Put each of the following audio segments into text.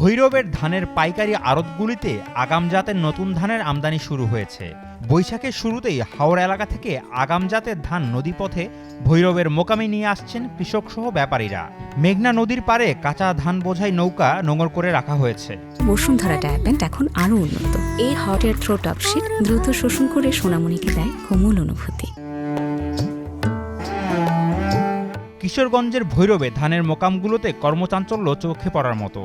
ভৈরবের ধানের পাইকারি আড়তগুলিতে আগাম জাতের নতুন ধানের আমদানি শুরু হয়েছে। বৈশাখের শুরুতেই হাওড়া এলাকা থেকে আগাম জাতের ধান নদীপথে ভৈরবের মোকামে নিয়ে আসছেন কৃষকসহ ব্যাপারীরা। মেঘনা নদীর পারে কাঁচা ধান বোঝাই নৌকা নোঙর করে রাখা হয়েছে। বসুন্ধরা এখন আরও উন্নত। এই হট এয়ার থ্রো টপশিট দ্রুত শোষণ করে সোনামণিকে দেয় কোমল অনুভূতি। কিশোরগঞ্জের ভৈরবে ধানের মোকামগুলোতে কর্মচাঞ্চল্য চোখে পড়ার মতো।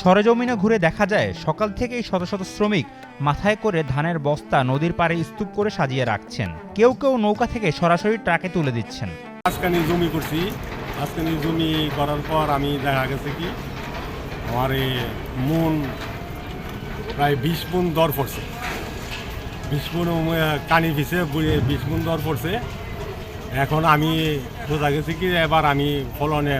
সরেজমিনে ঘুরে দেখা যায়, সকাল থেকেই শত শত শ্রমিক মাথায় করে ধানের বস্তা নদীর পাড়ে স্তূপ করে সাজিয়ে রাখছেন। কেউ কেউ নৌকা থেকে সরাসরি ট্রাকে তুলে দিচ্ছেন। আজকানি জমি করছি। আজকানি জমি করার পর আমি দেখা গেছে কি, আমার মন প্রায় বিশ মন দর পড়ছে। বিশ মন কানি পিছে বিশ মন দর পড়ছে। এখন আমি বোঝা গেছে কি এবার আমি ফলনে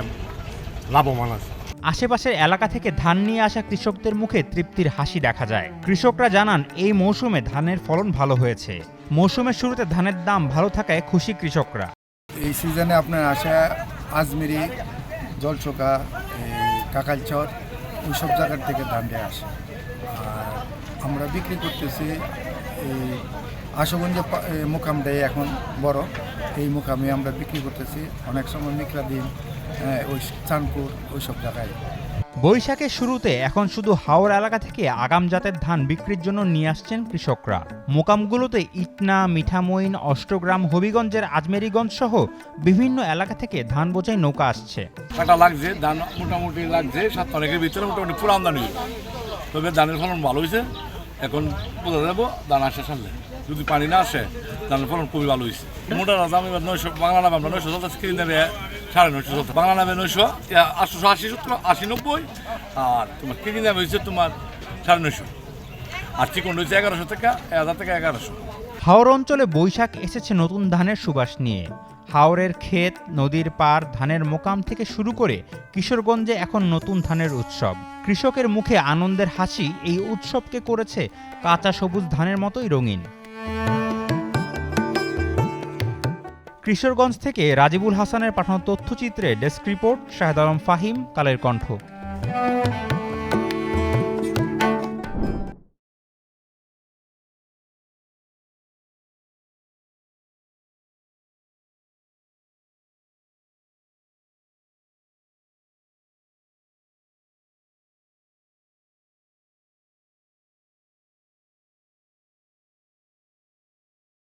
লাভবান আছি। আশেপাশের এলাকা থেকে ধান নিয়ে আসা কৃষকদের মুখে তৃপ্তির হাসি দেখা যায়। কৃষকরা জানান এই মৌসুমে ধানের ফলন ভালো হয়েছে। মৌসুমের শুরুতে ধানের দাম ভালো থাকায় খুশি কৃষকরা। এই সিজনে আপনার আসা আজমেরি জলচোকা এই কাকালচর ওই সব জায়গার থেকে ধানটা আসে। আর আমরা বিক্রি করতেছি এই আশুগঞ্জে এ, মোকামটাই এখন বড়। এই মোকামে আমরা বিক্রি করতেছি অনেক সময় মিকরা দিন হ্যাঁ ওই চাঁদপুর ওই সব জায়গায়। বৈশাখের শুরুতে এখন শুধু হাওড় এলাকা থেকে আগাম জাতের ধান বিক্রির জন্য নিয়ে আসছেন কৃষকরা। মোকামগুলোতে ইটনা মিঠামইন অষ্টগ্রাম হবিগঞ্জের আজমেরিগঞ্জ সহ বিভিন্ন এলাকা থেকে ধান বোঝাই নৌকা আসছে। কাটা লাগছে ধান মোটামুটি লাগছে সাত তারিখের ভিতরে মোটামুটি পুরো আমদানি তবে ধানের ফলন ভালো হয়েছে এখন বোঝা যাব, দানা আসে সামনে যদি পানি না আসে, তাহলে ফলন খুবই ভালো হয়েছে মোটা রাজা এবার নয়শো, বাংলা নামে আমরা নয়শো চলতে কিনে নেবে, সাড়ে নয়শো চলতে বাংলা নামে নয়শো আটশোশো আশি সত্তর, আশি নব্বই, আর তোমার কিনে নেবে হয়েছে তোমার সাড়ে নয়শো। আর চিকন রয়েছে এগারোশো থেকে এক হাজার থেকে এগারোশো। হাওড় অঞ্চলে বৈশাখ এসেছে নতুন ধানের সুবাস নিয়ে। হাওরের ক্ষেত, নদীর পার ধানের মোকাম থেকে শুরু করে কিশোরগঞ্জে এখন নতুন ধানের উৎসব। কৃষকের মুখে আনন্দের হাসি এই উৎসবকে করেছে কাঁচা সবুজ ধানের মতোই রঙিন। কিশোরগঞ্জ থেকে রাজিবুল হাসানের পাঠানো তথ্যচিত্রে ডেস্ক রিপোর্ট, শাহেদ আলম ফাহিম, কালের কণ্ঠ।